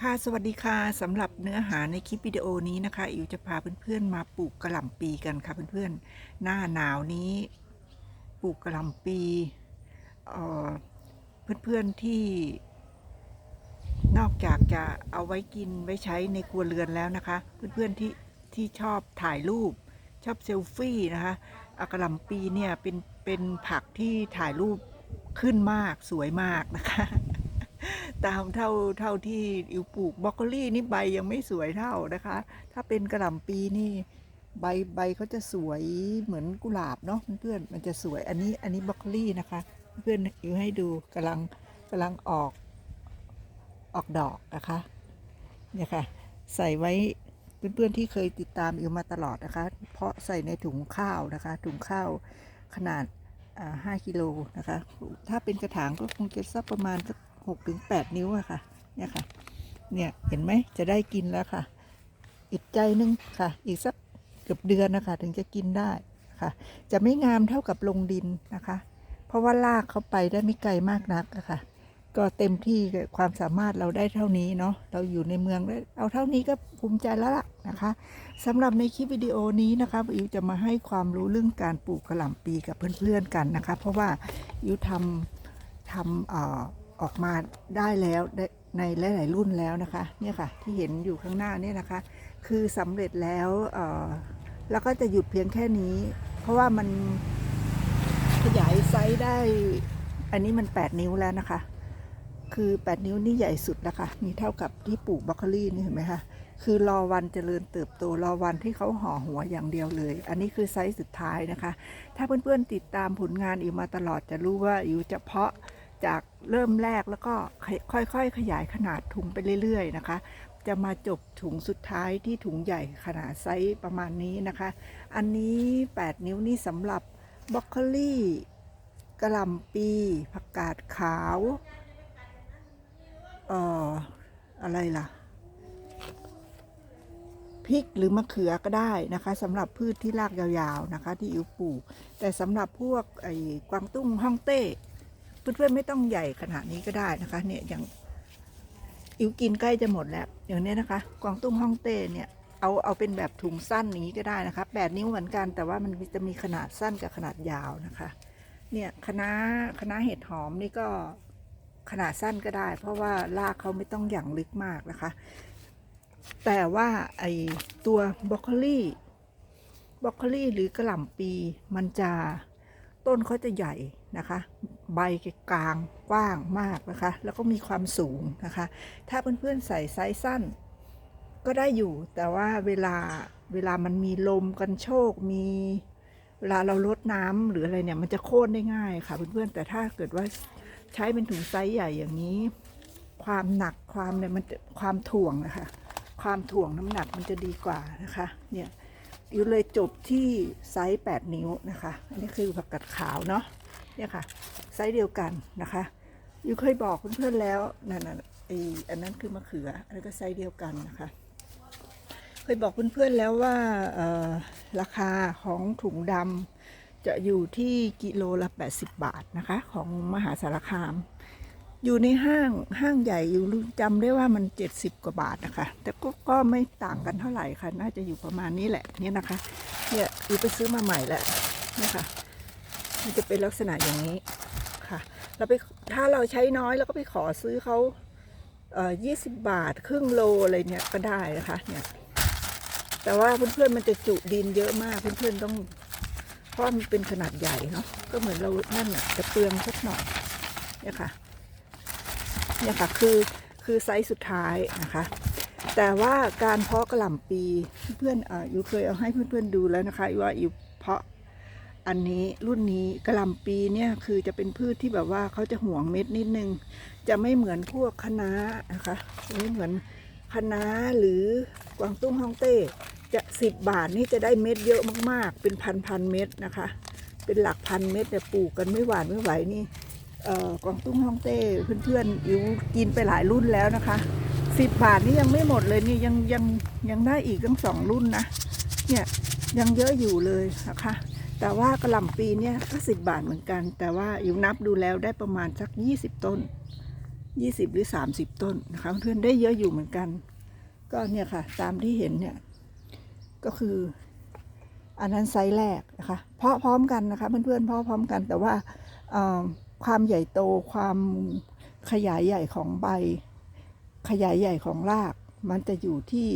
ค่ะสวัสดีค่ะสำหรับเนื้อหาในคลิปวิดีโอนี้นะคะ อิวจะพาเพื่อนๆมาปลูกกระหล่ำปีกันค่ะเพื่อนๆหน้าหนาวนี้ปลูกกระหล่ำปีเอ่อเพื่อนๆที่ นอกจากจะเอาไว้กินไว้ใช้ในครัวเรือนแล้วนะคะ เพื่อนๆที่ที่ชอบถ่ายรูปชอบเซลฟี่นะคะอะกระหล่ำปีเนี่ยเป็นเป็นผักที่ถ่ายรูปขึ้นมากสวยมากนะคะ ตามเท่าเท่าที่อิวปลูกบรอกโคลี่นี่ใบยังไม่สวยเท่านะคะ ถ้าเป็นกระหล่ำปีนี่ใบใบเขาจะสวยเหมือนกุหลาบเนาะเพื่อนมันจะสวยอันนี้อันนี้บรอกโคลี่นะคะ เพื่อนอิวให้ดูกำลังกำลังออกออกดอกนะคะเนี่ยค่ะใส่ไว้เพื่อนๆที่เคยติดตามอิวมาตลอดนะคะ เพราะใส่ในถุงข้าวนะคะ ถุงข้าวขนาดอ่า5กิโลนะคะ ถ้าเป็นกระถางก็คงจะสักประมาณสัก หกถึงแปดนิ้วอะค่ะ เนี่ยค่ะ เนี่ยเห็นไหมจะได้กินแล้วค่ะ อีกใจนึงค่ะ อีกสักเกือบเดือนนะคะ ถึงจะกินได้ค่ะ จะไม่งามเท่ากับลงดินนะคะ เพราะว่าลากเขาไปได้ไม่ไกลมากนักอะค่ะ ก็เต็มที่กับความสามารถเราได้เท่านี้เนาะ เราอยู่ในเมืองได้เอาเท่านี้ก็ภูมิใจแล้วล่ะนะคะสำหรับในคลิปวิดีโอนี้นะคะอิวจะมาให้ความรู้เรื่องการปลูกกระหล่ำปีกับเพื่อนๆกันนะคะ เพราะว่าอิวทำทำ ออกมาได้แล้วในหลาย ๆ รุ่นแล้วนะคะเนี่ยค่ะที่เห็นอยู่ข้างหน้านี่นะคะ คือสำเร็จแล้วแล้วก็จะหยุดเพียงแค่นี้ เพราะว่ามันขยายไซส์ได้ อันนี้มัน 8 นิ้วแล้วนะคะ คือ 8 นิ้วนี่ใหญ่สุดแล้วค่ะนี่เท่ากับที่ปลูกบรอกโคลีนี่เห็นไหมคะคือรอวันเจริญเติบโตรอวันที่เขาห่อหัวอย่างเดียวเลย อันนี้คือไซส์สุดท้ายนะคะ ถ้าเพื่อน ๆ ติดตามผลงานอิวมาตลอดจะรู้ว่าอิวจะเพาะ จากเริ่มแรกแล้วก็ค่อยๆ ขยายขนาดถุงไปเรื่อยๆนะคะ จะมาจบถุงสุดท้ายที่ถุงใหญ่ขนาดไซส์ประมาณนี้นะคะ อันนี้ 8 นิ้วนี่สำหรับบรอกโคลี่กระหล่ำปีผักกาดขาวเอ่ออะไรล่ะพริกหรือมะเขือก็ได้นะคะสำหรับพืชที่รากยาวๆนะคะ ที่อิวปลูกแต่สำหรับพวกไอ้กวางตุ้งฮ่องเต้ เพื่อนๆไม่ต้องใหญ่ขนาดนี้ก็ได้นะคะ เนี่ยอย่างอิวกินใกล้จะหมดแล้วอย่างเนี้ยนะคะ กวางตุ้งฮ่องเต้เนี่ยเอาเอาเป็นแบบถุงสั้นอย่างนี้ก็ได้นะคะแปดนิ้วเหมือนกัน แต่ว่ามันจะมีขนาดสั้นกับขนาดยาวนะคะ เนี่ยคณะคณะเห็ดหอมนี่ก็ขนาดสั้นก็ได้ เพราะว่ารากเขาไม่ต้องอย่างลึกมากนะคะ แต่ว่าไอตัวบรอกโคลี่บรอกโคลี่หรือกระหล่ำปีมันจะต้นเขาจะใหญ่ นะคะ ใบกลางกว้างมากนะคะ แล้วก็มีความสูงนะคะ ถ้าเพื่อนๆใส่ไซส์สั้น ก็ได้อยู่ แต่ว่าเวลาเวลามันมีลมกันโชกมีเวลาเราลดน้ำหรืออะไรเนี่ย มันจะโค่นได้ง่ายค่ะเพื่อนๆ แต่ถ้าเกิดว่าใช้เป็นถุงไซส์ใหญ่อย่างนี้ ความหนักความเนี่ยมันความถ่วงนะคะ ความถ่วงน้ำหนักมันจะดีกว่านะคะ เนี่ยอิวเลยจบที่ไซส์ 8 นิ้วนะคะ อันนี้คือผักกัดขาวเนาะ เนี่ยค่ะ ไซส์เดียวกันนะคะอิวเคยบอกเพื่อนๆแล้วนั่นน่ะไออันนั้นคือมะเขืออันนี้ก็ไซส์เดียวกันนะคะ เคยบอกเพื่อนๆแล้วว่าราคาของถุงดำจะอยู่ที่กิโลละ 80 บาทนะคะ ของมหาสารคาม อยู่ในห้างห้างใหญ่อยู่จำได้ว่ามัน 70 กว่าบาทนะคะ แต่ก็ก็ไม่ต่างกันเท่าไหร่ค่ะ น่าจะอยู่ประมาณนี้แหละเนี่ยนะคะเนี่ยอีไปซื้อมาใหม่แล้วเนี่ยค่ะ มันจะเป็นลักษณะอย่างนี้ค่ะเราไปถ้าเราใช้น้อยเราก็ไปขอซื้อเขาเอ่อ20บาท ครึ่งโลอะไรเนี่ยก็ได้นะคะเนี่ยแต่ว่าเพื่อนๆมันจะจุดินเยอะมากเพื่อนๆต้องเพราะมันเป็นขนาดใหญ่เนาะก็เหมือนเรานั่นน่ะจะเปลืองสักหน่อยเนี่ยค่ะเนี่ยค่ะคือคือไซส์สุดท้ายนะคะ แต่ว่าการเพาะกระหล่ำปีเพื่อนๆอ่าอยู่เคยเอาให้เพื่อนๆดูแล้วนะคะว่าอยู่ อันนี้รุ่นนี้กระลำปีเนี่ยคือจะเป็นพืชที่แบบว่าเขาจะห่วงเม็ดนิดนึง จะไม่เหมือนพวกคะน้านะคะไม่เหมือนคะน้าหรือกวางตุ้งฮ่องเต้จะสิบบาทนี่จะได้เม็ดเยอะมากๆ เป็นพันพันเม็ดนะคะ เป็นหลักพันเม็ดแต่ปลูกกันไม่หวานไม่ไหวนี่เอ่อกวางตุ้งฮ่องเต้เพื่อนๆอิวกินไปหลายรุ่นแล้วนะคะสิบบาทนี่ยังไม่หมดเลยนี่ยังยังยังได้อีกตั้งสองรุ่นนะเนี่ยยังเยอะอยู่เลยนะคะ แต่ว่ากระหล่ำปีเนี่ยก็สิบบาทเหมือนกัน แต่ว่าอิวนับดูแล้วได้ประมาณสักยี่สิบต้นยี่สิบหรือสามสิบต้นนะคะเพื่อนได้เยอะอยู่เหมือนกัน ก็เนี่ยค่ะ ตามที่เห็นเนี่ย ก็คือ อันนั้นไซส์แรกนะคะ เพาะพร้อมกันนะคะเพื่อนๆเพาะพร้อมกันแต่ว่าความใหญ่โตความขยายใหญ่ของใบ ขยายใหญ่ของราก มันจะอยู่ที่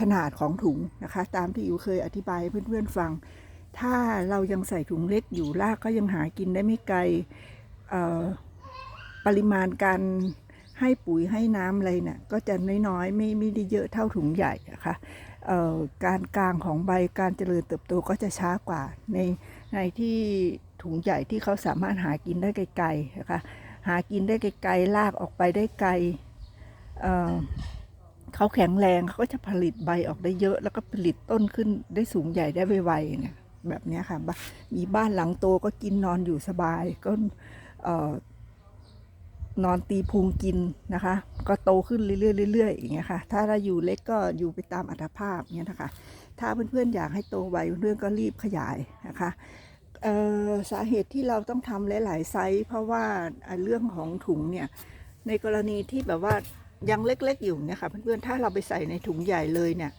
ขนาดของถุงนะคะ ตามที่อิวเคยอธิบายให้เพื่อนๆฟัง ถ้าเรายังใส่ถุงเล็กอยู่รากก็ยังหากินได้ไม่ไกลปริมาณการให้ปุ๋ยให้น้ำอะไรเนี่ยก็จะน้อยๆไม่ไม่ได้เยอะเท่าถุงใหญ่นะคะเอ่อการกลางของใบการเจริญเติบโตก็จะช้ากว่าในในที่ถุงใหญ่ที่เขาสามารถหากินได้ไกลๆนะคะหากินได้ไกลๆลากออกไปได้ไกล เขาแข็งแรงเขาก็จะผลิตใบออกได้เยอะ แล้วก็ผลิตต้นขึ้นได้สูงใหญ่ได้ไวๆเนี่ยแบบนี้ค่ะ มีบ้านหลังโตก็กินนอนอยู่สบาย ก็นอนตีพุงกินนะคะ ก็โตขึ้นเรื่อยๆเรื่อยๆอย่างเงี้ยค่ะ ถ้าเราอยู่เล็กก็อยู่ไปตามอัตภาพเงี้ยนะคะ ถ้าเพื่อนๆอยากให้โตไวเพื่อนก็รีบขยายนะคะสาเหตุที่เราต้องทำหลาย ๆ ไซส์เพราะว่าเรื่องของถุงเนี่ยในกรณีที่แบบว่า ยังเล็กๆอยู่เนี่ยค่ะเพื่อนๆถ้าเราไปใส่ในถุงใหญ่เลยเนี่ย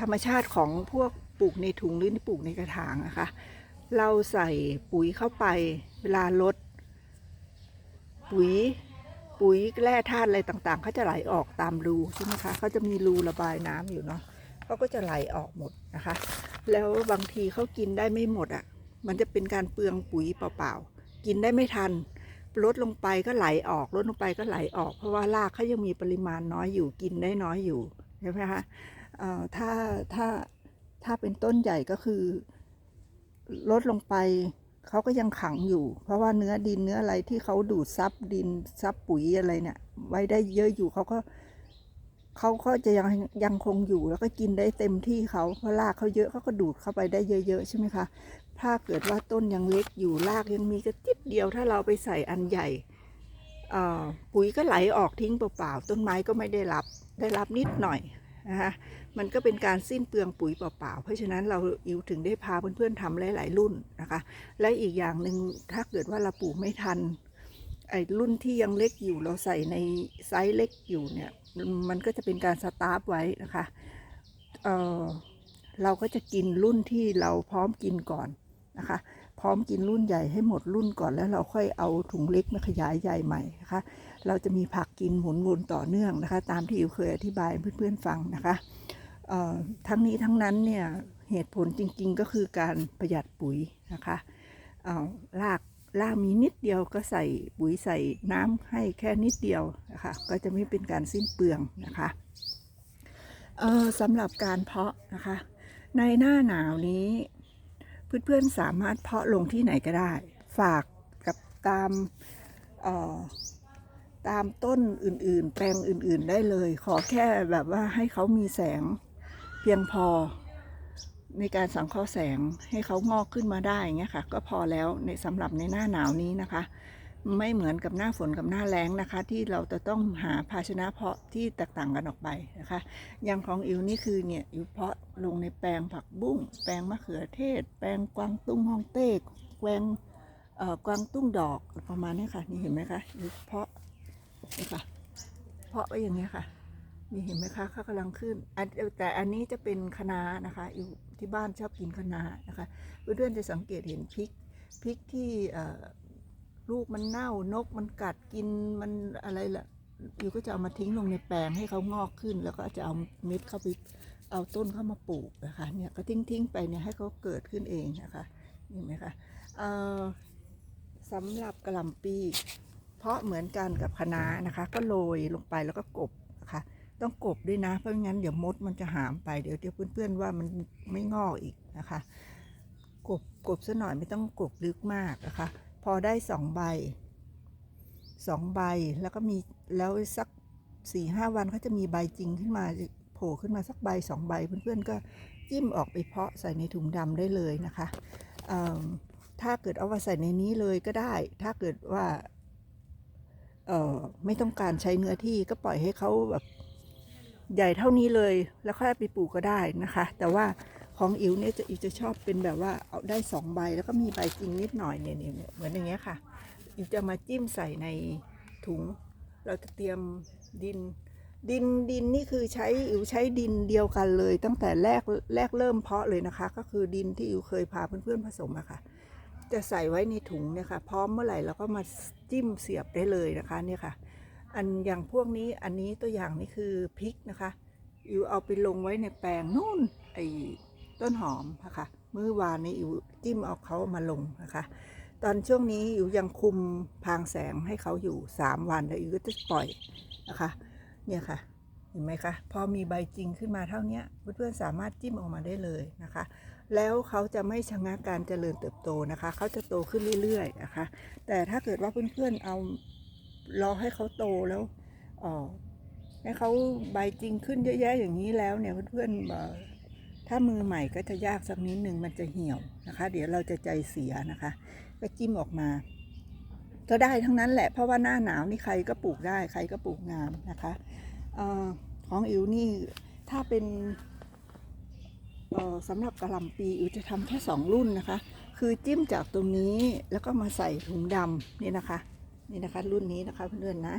ธรรมชาติของพวกปลูกในถุงหรือปลูกในกระถางนะคะ เราใส่ปุ๋ยเข้าไปเวลาลดปุ๋ยปุ๋ยแร่ธาตุอะไรต่างๆเขาจะไหลออกตามรูใช่ไหมคะเขาจะมีรูระบายน้ำอยู่เนาะเขาก็จะไหลออกหมดนะคะ แล้วบางทีเขากินได้ไม่หมดอะ่ะ มันจะเป็นการเปลืองปุ๋ยเปล่าๆกินได้ไม่ทัน ลดลงไปก็ไหลออก ลดลงไปก็ไหลออก เพราะว่ารากเขายังมีปริมาณน้อยอยู่กินได้น้อยอยู่ใช่ไหมคะถ้าถ้าถ้าเป็นต้นใหญ่ก็คือ ลดลงไปเขาก็ยังขังอยู่ เพราะว่าเนื้อดินเนื้ออะไรที่เขาดูดซับดินซับปุ๋ยอะไรเนี่ย ไว้ได้เยอะอยู่เขาก็เขาก็จะยังยังคงอยู่แล้วก็กินได้เต็มที่เขาเพราะรากเขาเยอะเขาก็ดูดเข้าไปได้เยอะๆใช่ไหมคะ ถ้าเกิดว่าต้นยังเล็กอยู่รากยังมีกระติดเดียว ถ้าเราไปใส่อันใหญ่ปุ๋ยก็ไหลออกทิ้งเปล่าๆต้นไม้ก็ไม่ได้รับได้รับนิดหน่อยนะคะมันก็เป็นการสิ้นเปลืองปุ๋ยเปล่าๆ เพราะฉะนั้นเราอิวถึงได้พาเพื่อนๆทำหลายๆรุ่นนะคะ และอีกอย่างหนึ่งถ้าเกิดว่าเราปลูกไม่ทันไอ้รุ่นที่ยังเล็กอยู่เราใส่ในไซส์เล็กอยู่เนี่ยมันก็จะเป็นการสตาร์ฟไว้นะคะเเราก็จะกินรุ่นที่เราพร้อมกินก่อน นะคะ พร้อมกินรุ่นใหญ่ให้หมดรุ่นก่อนแล้วเราค่อยเอาถุงเล็กมาขยายใหญ่ใหม่นะคะ เราจะมีผักกินหมุนวนต่อเนื่องนะคะ ตามที่อิวเคยอธิบายเพื่อนๆฟังนะคะทั้งนี้ทั้งนั้นเนี่ยเหตุผลจริงๆก็คือการประหยัดปุ๋ยนะคะเอ่อรากรากมีนิดเดียวก็ใส่ปุ๋ยใส่น้ำให้แค่นิดเดียวนะคะก็จะไม่เป็นการสิ้นเปลืองนะคะสำหรับการเพาะนะคะ ในหน้าหนาวนี้ เพื่อนๆสามารถเพาะลงที่ไหนก็ได้ ฝากกับตามตามต้นอื่นๆ แปลงอื่นๆได้เลย ขอแค่แบบว่าให้เขามีแสงเพียงพอ ในการสังเคราะห์แสงให้เขางอกขึ้นมาได้อย่างเงี้ยค่ะ ก็พอแล้วในสำหรับในหน้าหนาวนี้นะคะ ไม่เหมือนกับหน้าฝนกับหน้าแล้งนะคะ ที่เราจะต้องหาภาชนะเพาะที่แตกต่างกันออกไปนะคะอย่างของอิวนี่คือเนี่ยอิวเพาะลงในแปลงผักบุ้งแปลงมะเขือเทศ แปลงกวางตุ้งฮ่องเต้แปลงเอ่อกวางตุ้งดอกประมาณนี้ค่ะนี่เห็นไหมคะอิวเพาะนี่ค่ะเพาะไว้อย่างเงี้ยค่ะนี่เห็นไหมคะเขากำลังขึ้นอันแต่อันนี้จะเป็นคะน้านะคะ อยู่ที่บ้านชอบกินคะน้านะคะ เพื่อนๆจะสังเกตเห็นพริก พริกที่เอ่อ ลูกมันเน่านกมันกัดกินมันอะไรล่ะอยู่ก็จะเอามาทิ้งลงในแปลงให้เขางอกขึ้น แล้วก็จะเอาเม็ดเข้าไปเอาต้นเข้ามาปลูกนะคะเนี่ยก็ทิ้งทิ้งๆไปเนี่ยให้เขาเกิดขึ้นเองนะคะเห็นไหมคะเอ่อสำหรับกระหล่ำปี เพราะเหมือนกันกับคะน้านะคะ ก็โรยลงไปแล้วก็กบนะคะต้องกบด้วยนะเพราะงั้นเดี๋ยวมดมันจะหามไปเดี๋ยวเดี๋ยวเพื่อนๆว่ามันไม่งอกอีกนะคะ กบกบซะหน่อยไม่ต้องกบลึกมากนะคะ อได้สองใบสองใบแล้วก็มีแล้วสักสี่ห้าวันเขาจะมีใบจริงขึ้นมาโผล่ขึ้นมาสักใบสองใบเพื่อนๆก็จิ้มออกไปเพาะใส่ในถุงดำได้เลยนะคะถ้าเกิดเอามาใส่ในนี้เลยก็ได้ ถ้าเกิดว่าไม่ต้องการใช้เนื้อที่ก็ปล่อยให้เขาแบบใหญ่เท่านี้เลย แล้วค่อยไปปลูกก็ได้นะคะ แต่ว่า ของอิ๋วเนี่ยจะอิ๋วจะชอบเป็นแบบว่าเอาได้สองใบแล้วก็มีใบจริงนิดหน่อยเนี่ยเนี่ยเนี่ยเหมือนอย่างเงี้ยค่ะอิ๋วจะมาจิ้มใส่ในถุง เราจะเตรียมดิน ดินดินนี่คือใช้อิ๋วใช้ดินเดียวกันเลย ตั้งแต่แรกแรกเริ่มเพาะเลยนะคะ ก็คือดินที่อิ๋วเคยพาเพื่อนๆผสมอะค่ะ จะใส่ไว้ในถุงเนี่ยค่ะพร้อมเมื่อไหร่เราก็มาจิ้มเสียบได้เลยนะคะเนี่ยค่ะ อันอย่างพวกนี้อันนี้ตัวอย่างนี่คือพริกนะคะอิวเอาไปลงไว้ในแปลงนู่นไอ ต้นหอมนะคะมื่อวานนี้อิวจิ้มเอาเขามาลงนะคะ ตอนช่วงนี้อิวยังคุมพรางแสงให้เขาอยู่ 3 วันแล้วอิวก็จะปล่อยนะคะ เนี่ยค่ะเห็นไหมคะพอมีใบจริงขึ้นมาเท่านี้เพื่อนๆสามารถจิ้มออกมาได้เลยนะคะ แล้วเขาจะไม่ชะงักการเจริญเติบโตนะคะ เขาจะโตขึ้นเรื่อยๆนะคะ แต่ถ้าเกิดว่าเพื่อนๆเอารอให้เขาโตแล้วออให้เขาใบจริงขึ้นเยอะแยะอย่างนี้แล้วเนี่ยเพื่อนๆเอ่อ ถ้ามือใหม่ก็จะยากสักนิดหนึ่งมันจะเหี่ยวนะคะ เดี๋ยวเราจะใจเสียนะคะ ก็จิ้มออกมา ก็ได้ทั้งนั้นแหละ เพราะว่าหน้าหนาวนี่ใครก็ปลูกได้ใครก็ปลูกงามนะคะออของอิวนี่ถ้าเป็นออสำหรับกระหล่ำปีอิวจะทำแค่สองรุ่นนะคะ คือจิ้มจากตรงนี้แล้วก็มาใส่ถุงดำนี่นะคะ นี่นะคะรุ่นนี้นะคะเพื่อนๆนะ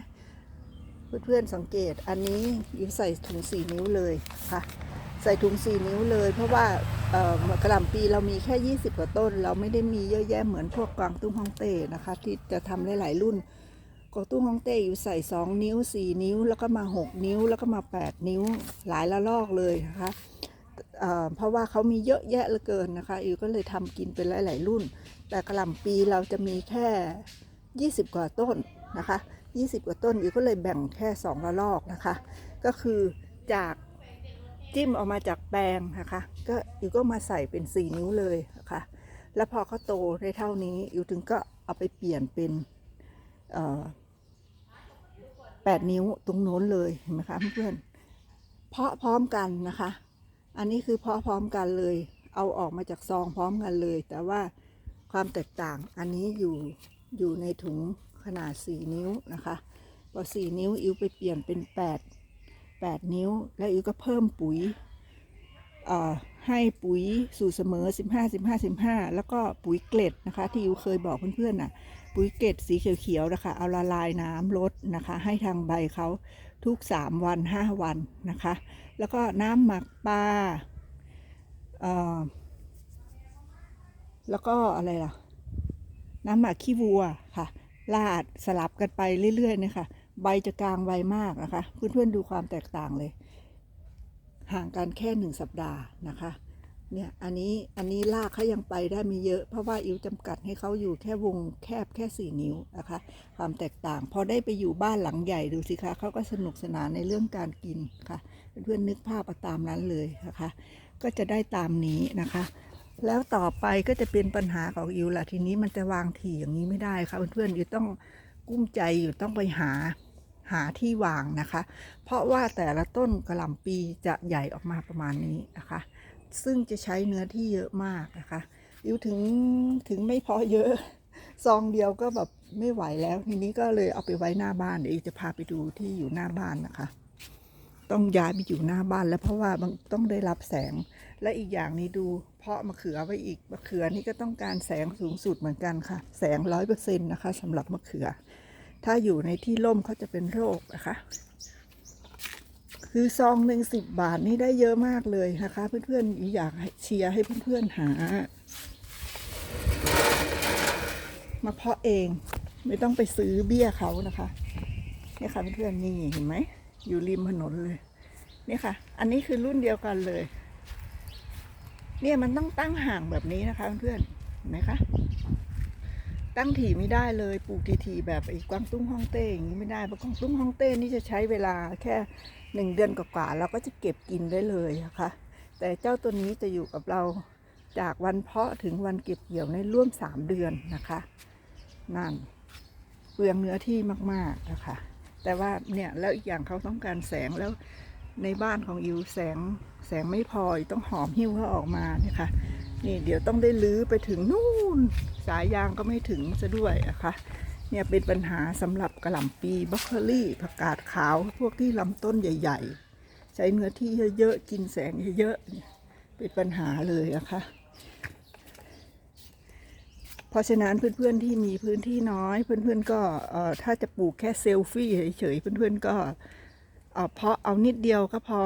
เพื่อนๆสังเกตอันนี้อิวใส่ถุงสี่นิ้วเลยค่ะ ใส่ถุงสี่นิ้วเลย เพราะว่ากระหล่ำปีเรามีแค่ 20 กว่าต้น เราไม่ได้มีเยอะแยะเหมือนพวกกวางตุ้งฮ่องเต้นะคะ ที่จะทำหลายๆรุ่นกวางตุ้งฮ่องเต้อยู่ใส่ 2 นิ้ว 4 นิ้ว แล้วก็มา 6 นิ้ว แล้วก็มา 8 นิ้วหลายละลอกเลยนะคะเเพราะว่าเขามีเยอะแยะเหลือเกินนะคะอิวก็เลยทำกินเป็นหลาย ๆ รุ่น แต่กระหล่ำปีเราจะมีแค่ 20 กว่าต้นนะคะ 20 กว่าต้นอิวก็เลยแบ่งแค่2ละลอกนะคะ ก็คือจาก จิ้มออกมาจากแปลงนะคะ ก็อิวก็มาใส่เป็น4นิ้วเลยนะคะ แล้วพอเขาโตได้เท่านี้อิวถึงก็เอาไปเปลี่ยนเป็นเอ่อ8นิ้วตรงโน้นเลยเห็นไหมคะเพื่อนเพาะพร้อมกันนะคะ อันนี้คือเพาะพร้อมกันเลย เอาออกมาจากซองพร้อมกันเลย แต่ว่าความแตกต่างอันนี้อยู่อยู่ในถุงขนาด4นิ้วนะคะ พอ4นิ้วอิวไปเปลี่ยนเป็น8 8 นิ้ว แล้วอิวก็เพิ่มปุ๋ยให้ปุ๋ยสูตรเสมอ 15 15 15 แล้วก็ปุ๋ยเกล็ดนะคะ ที่อิวเคยบอกเพื่อนๆน่ะ ปุ๋ยเกล็ดสีเขียวๆนะคะเอาละลายน้ำลดนะคะ ให้ทางใบเขาทุก 3 วัน 5 วันนะคะ แล้วก็น้ำหมักปลาแล้วก็อะไรล่ะ น้ำหมักขี้วัวค่ะลาดสลับกันไปเรื่อยๆนะคะ ใบจะกลางไวมากนะคะเพื่อนๆดูความแตกต่างเลย ห่างกันแค่หนึ่งสัปดาห์นะคะเนี่ยอันนี้อันนี้ลากเขายังไปได้ม่เยอะ เพราะว่าอิวจำกัดให้เขาอยู่แค่วงแคบแค่สี่นิ้วนะคะ ความแตกต่าง พอได้ไปอยู่บ้านหลังใหญ่ดูสิคะเขาก็สนุกสนานในเรื่องการกินค่ะเพื่อนนึกภาพเอาตามนั้นเลยนะคะ ก็จะได้ตามนี้นะคะ แล้วต่อไปก็จะเป็นปัญหาของอิวละทีนี้มันจะวางถี่อย่างนี้ไม่ได้ค่ะเพื่อนๆอิวต้องกุ้มใจอยู่ต้องไปหา หาที่วางนะคะ เพราะว่าแต่ละต้นกระหล่ำปีจะใหญ่ออกมาประมาณนี้นะคะ ซึ่งจะใช้เนื้อที่เยอะมากนะคะอิวถึงถึงไม่พอเยอะซองเดียวก็แบบไม่ไหวแล้ว ทีนี้ก็เลยเอาไปไว้หน้าบ้านเดี๋ยวจะพาไปดูที่อยู่หน้าบ้านนะคะ ต้องย้ายไปอยู่หน้าบ้านแล้วเพราะว่าต้องได้รับแสง และอีกอย่างนี้ดู เพาะมะเขือไว้อีกมะเขือนี่ก็ต้องการแสงสูงสุดเหมือนกันค่ะ แสงร้อยเปอร์เซ็นต์นะคะสำหรับมะเขือ ถ้าอยู่ในที่ร่มเขาจะเป็นโรคนะคะ คือซองหนึ่งสิบบาทนี่ได้เยอะมากเลยนะคะ เพื่อนๆอยากให้เชียร์ให้เพื่อนๆหา มาเพาะเองไม่ต้องไปซื้อเบี้ยเขานะคะนี่ค่ะเพื่อนๆนี่เห็นไหมอยู่ริมถนนเลยนี่ค่ะ อันนี้คือรุ่นเดียวกันเลย เนี่ยมันต้องตั้งห่างแบบนี้นะคะเพื่อนๆเห็นไหมคะ ตั้งถี่ไม่ได้เลยปลูกทีๆแบบไอ้กวางตุ้งฮ่องเต้อย่างนี้ไม่ได้เพราะกวางตุ้งฮ่องเต้นี่จะใช้เวลาแค่หนึ่งเดือนกว่าๆเราก็จะเก็บกินได้เลยนะคะ แต่เจ้าตัวนี้จะอยู่กับเราจากวันเพาะถึงวันเก็บเกี่ยวในร่วมสามเดือนนะคะ นั่นเปลืองเนื้อที่มากๆนะคะ แต่ว่าเนี่ยแล้วอีกอย่างเขาต้องการแสงแล้วในบ้านของอิวแสงแสงไม่พอต้องหอมหิ้วเขาออกมานะคะ นี่เดี๋ยวต้องได้ลื้อไปถึงนู่น สายยางก็ไม่ถึงซะด้วยนะคะเนี่ยเป็นปัญหาสำหรับกระหล่ำปีบรอกโคลี่ผักกาดขาวพวกที่ลำต้นใหญ่ ๆ ใช้เนื้อที่เยอะๆกินแสงเยอะๆเป็นปัญหาเลยนะคะเพราะฉะนั้นเพื่อนๆที่มีพื้นที่น้อย เพื่อนๆก็ถ้าจะปลูกแค่เซลฟี่เฉยๆเพื่อนๆก็เพาะเอานิดเดียวก็พอ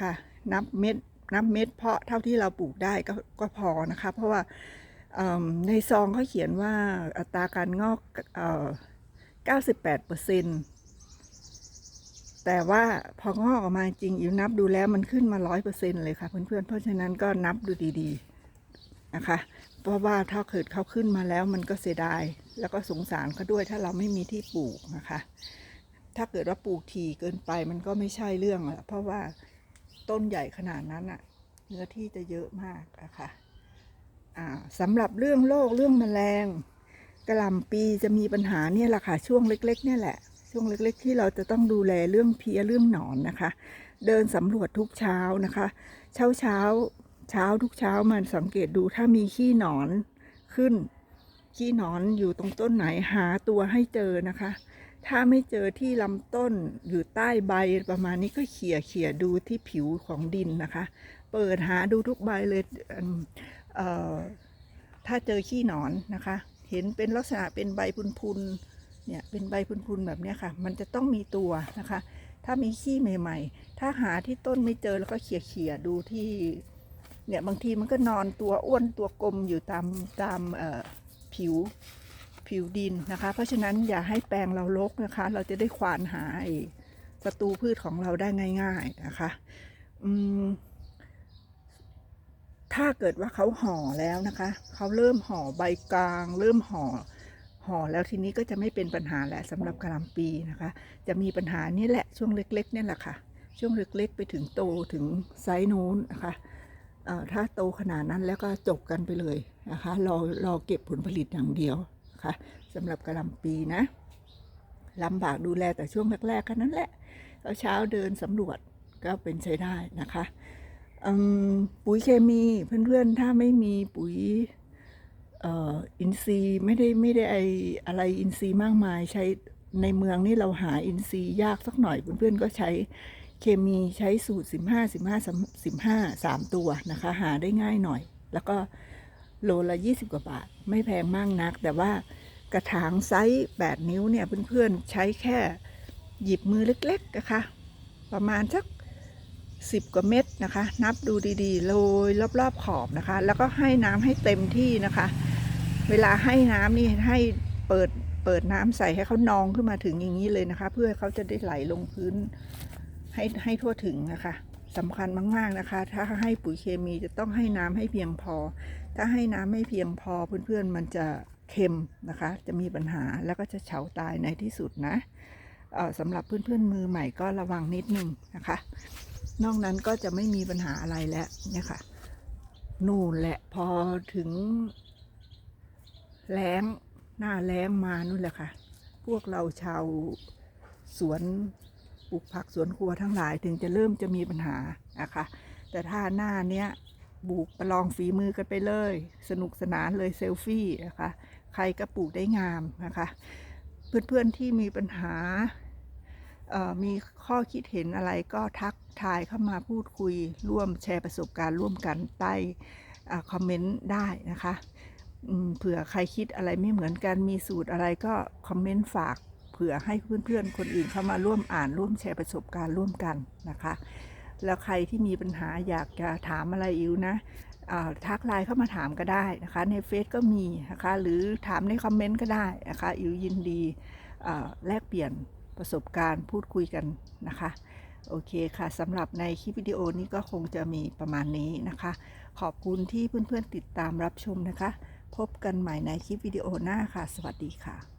ค่ะ นับเม็ด นับเม็ดเพาะเท่าที่เราปลูกได้ก็ก็พอนะคะ เพราะว่าในซองเขาเขียนว่าอัตราการงอกเอ่อ98เปอร์เซ็นต์แต่ว่าพองอกออกมาจริงอิวนับดูแล้วมันขึ้นมา100%เลยค่ะเพื่อนๆ เพราะฉะนั้นก็นับดูดีๆนะคะ เพราะว่าถ้าเกิดเขาขึ้นมาแล้วมันก็เสียดาย แล้วก็สงสารเขาด้วยถ้าเราไม่มีที่ปลูกนะคะ ถ้าเกิดว่าปลูกทีเกินไปมันก็ไม่ใช่เรื่องละเพราะว่า ต้นใหญ่ขนาดนั้นอะเนื้อที่จะเยอะมากอะค่ะอ่าสำหรับเรื่องโรคเรื่องแมลงกระหล่ำปีจะมีปัญหาเนี่ยแหละค่ะช่วงเล็ก ๆ เนี่ยแหละ ช่วงเล็ก ๆ ที่เราจะต้องดูแลเรื่องเพี้ยเรื่องหนอนนะคะ เดินสำรวจทุกเช้านะคะ เช้าเช้าเช้าทุกเช้ามันสังเกตดูถ้ามีขี้หนอนขึ้นขี้หนอนอยู่ตรงต้นไหนหาตัวให้เจอนะคะ ถ้าไม่เจอที่ลำต้นอยู่ใต้ใบประมาณนี้ก็เขี่ยเขี่ยดูที่ผิวของดินนะคะ เปิดหาดูทุกใบเลยเถ้าเจอขี้หนอนนะคะ เห็นเป็นลักษณะเป็นใบพุนๆเนี่ยเป็นใบพุนๆแบบนี้ค่ะ มันจะต้องมีตัวนะคะ ถ้ามีขี้ใหม่ ๆ ถ้าหาที่ต้นไม่เจอแล้วก็เขี่ยเขี่ยๆดูที่เนี่ยบางทีมันก็นอนตัวอ้วนตัวกลมอยู่ตามตามผิว ผิวดินนะคะ เพราะฉะนั้นอย่าให้แปลงเรารกนะคะ เราจะได้ควานหาไอ้ศัตรูพืชของเราได้ง่าย ๆนะคะอืมถ้าเกิดว่าเขาห่อแล้วนะคะเขาเริ่มห่อใบกลาง เริ่มห่อห่อแล้วทีนี้ก็จะไม่เป็นปัญหาแหล้วสำหรับกระลำปีนะคะ จะมีปัญหานี่แหละช่วงเล็ก ๆ เนี่ยแหละค่ะ ช่วงเล็กๆ ไปถึงโตถึงไซส์นู้นนะคะถ้าโตขนาดนั้นแล้วก็จบกันไปเลยนะคะรอรอเก็บผลผลิตอย่างเดียว นะคะสำหรับกระลำปีนะลำบากดูแลแต่ช่วงแรกๆแค่นั้นแหละเช้าเดินสำรวจก็เป็นใช้ได้นะคะปุ๋ยเคมีเพื่อนๆถ้าไม่มีปุ๋ยอ่ออินทรีย์ไม่ได้ไม่ได้ไออะไรอินทรีย์มากมายใช้ในเมืองนี่เราหาอินทรีย์ยากสักหน่อยเพื่อนๆก็ใช้เคมีใช้สูตร 15 15 15 3 ตัวนะคะ หาได้ง่ายหน่อย แล้วก็ โลละ20 กว่าบาท ไม่แพงมากนัก แต่ว่ากระถางไซส์ 8 นิ้วเนี่ยเพื่อนๆใช้แค่หยิบมือเล็กๆนะคะ ประมาณสัก 10 กว่าเม็ดนะคะ นับดูดีๆโรยรอบๆขอบนะคะ แล้วก็ให้น้ำให้เต็มที่นะคะ เวลาให้น้ำนี่ให้เปิดเปิดน้ำใส่ให้เขานองขึ้นมาถึงอย่างนี้เลยนะคะ เพื่อเขาจะได้ไหลลงพื้นให้ให้ทั่วถึงนะคะสำคัญมาก ๆ นะคะ ถ้าให้ปุ๋ยเคมีจะต้องให้น้ำให้เพียงพอ ถ้าให้น้ำไม่เพียงพอเพื่อนๆมันจะเค็มนะคะ จะมีปัญหาแล้วก็จะเฉาตายในที่สุดนะสำหรับเพื่อนๆมือใหม่ก็ระวังนิดนึงนะคะ นอกนั้นก็จะไม่มีปัญหาอะไรแล้วเนี่ยค่ะ นู่นแหละพอถึงแล้งหน้าแล้งมานู่นแหละค่ะ พวกเราชาวสวนปลูกผักสวนครัวทั้งหลายถึงจะเริ่มจะมีปัญหานะคะ แต่ถ้าหน้าเนี้ย บุกประลองฝีมือกันไปเลย สนุกสนานเลยเซลฟี่นะคะใครก็ปลูกได้งามนะคะ เพื่อนๆที่มีปัญหาเอ่อมีข้อคิดเห็นอะไรก็ทักทายเข้ามาพูดคุยร่วมแชร์ประสบการณ์ร่วมกันใต้คอมเมนต์ได้นะคะเผื่อใครคิดอะไรไม่เหมือนกันมีสูตรอะไรก็คอมเมนต์ฝากเผื่อให้เพื่อนๆคนอื่นเข้ามาร่วมอ่านร่วมแชร์ประสบการณ์ร่วมกันนะคะ แล้วใครที่มีปัญหาอยากจะถามอะไรอิวนะทักไลน์เข้ามาถามก็ได้นะคะ ในเฟซก็มีนะคะ หรือถามในคอมเมนต์ก็ได้นะคะอิวยินดีแลกเปลี่ยนประสบการณ์พูดคุยกันนะคะ โอเคค่ะสำหรับในคลิปวิดีโอนี้ก็คงจะมีประมาณนี้นะคะ ขอบคุณที่เพื่อนๆติดตามรับชมนะคะ พบกันใหม่ในคลิปวิดีโอหน้าค่ะ สวัสดีค่ะ